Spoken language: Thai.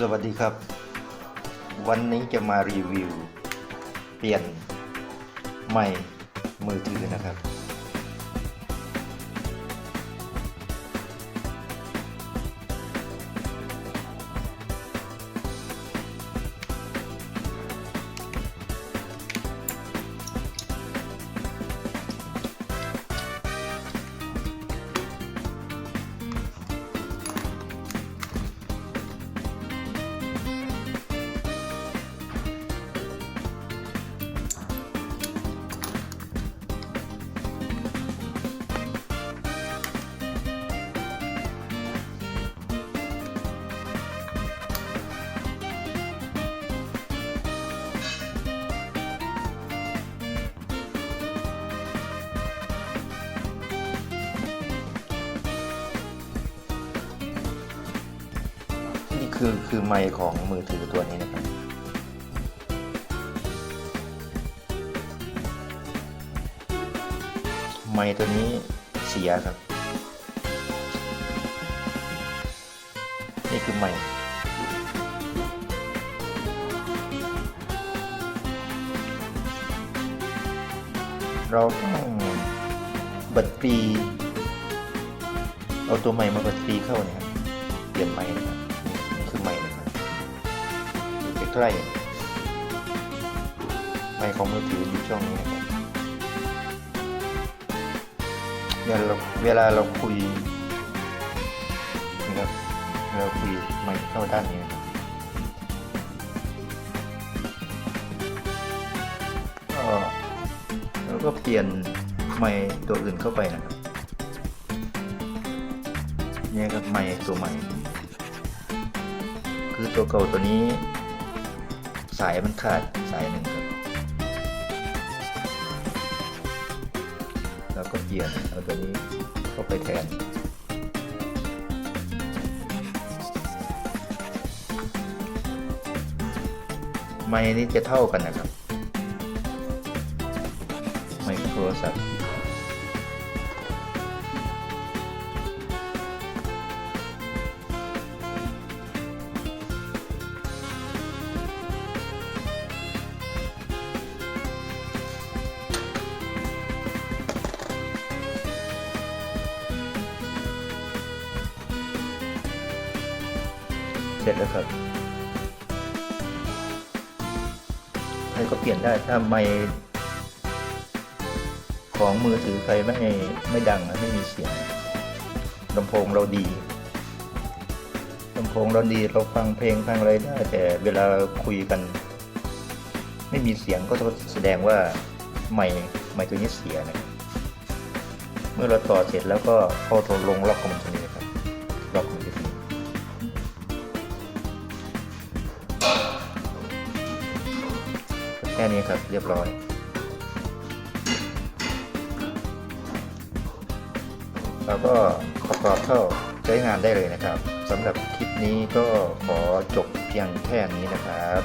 สวัสดีครับ วันนี้จะมารีวิว เปลี่ยนใหม่มือถือนะครับ คือคือไมค์ของมือถือตัวนี้นะครับไมค์ตัวนี้เสียครับ นี่คือไมค์เราต้องบัดปีเอาตัวใหม่มาบัดปีเข้าเนี่ยครับเปลี่ยนไมค์นะครับ ใกล้ไมค์ของมือถืออยู่ช่องนี้ครับเวลาเราเวลาเราคุยนะครับเราคุยไมค์เข้าด้านนี้นะครับก็แล้วก็เปลี่ยนไมค์ตัวอื่นเข้าไปนะครับเนี่ยครับไมค์ตัวใหม่ คือตัวเก่าตัวนี้ายมันขาดสายหนึ่งครับ แล้วก็เปลี่ยนเอาตัวนี้เข้าไปแทนไม้นี้จะเท่ากันนะครับ ไมค์โทรศัพท์ เสร็จแล้วครับใครก็เปลี่ยนได้ถ้าไมค์ของมือถือใครไม่ไม่ดังไม่มีเสียงลำโพงเราดีลำโพงเราดีเราฟังเพลงฟังอะไรได้ แต่เวลาคุยกัน ไม่มีเสียงก็แสดงว่าไมค์ไมค์ตัวนี้เสียนะเมื่อเราต่อเสร็จแล้วก็เข้าโทรลงล็อกขอมันตรงนี้ครับล็อกขอม แค่นี้ครับเรียบร้อยเราก็ประกอบเข้าใช้งานได้เลยนะครับสำหรับคลิปนี้ก็ขอจบเพียงแค่นี้นะครับ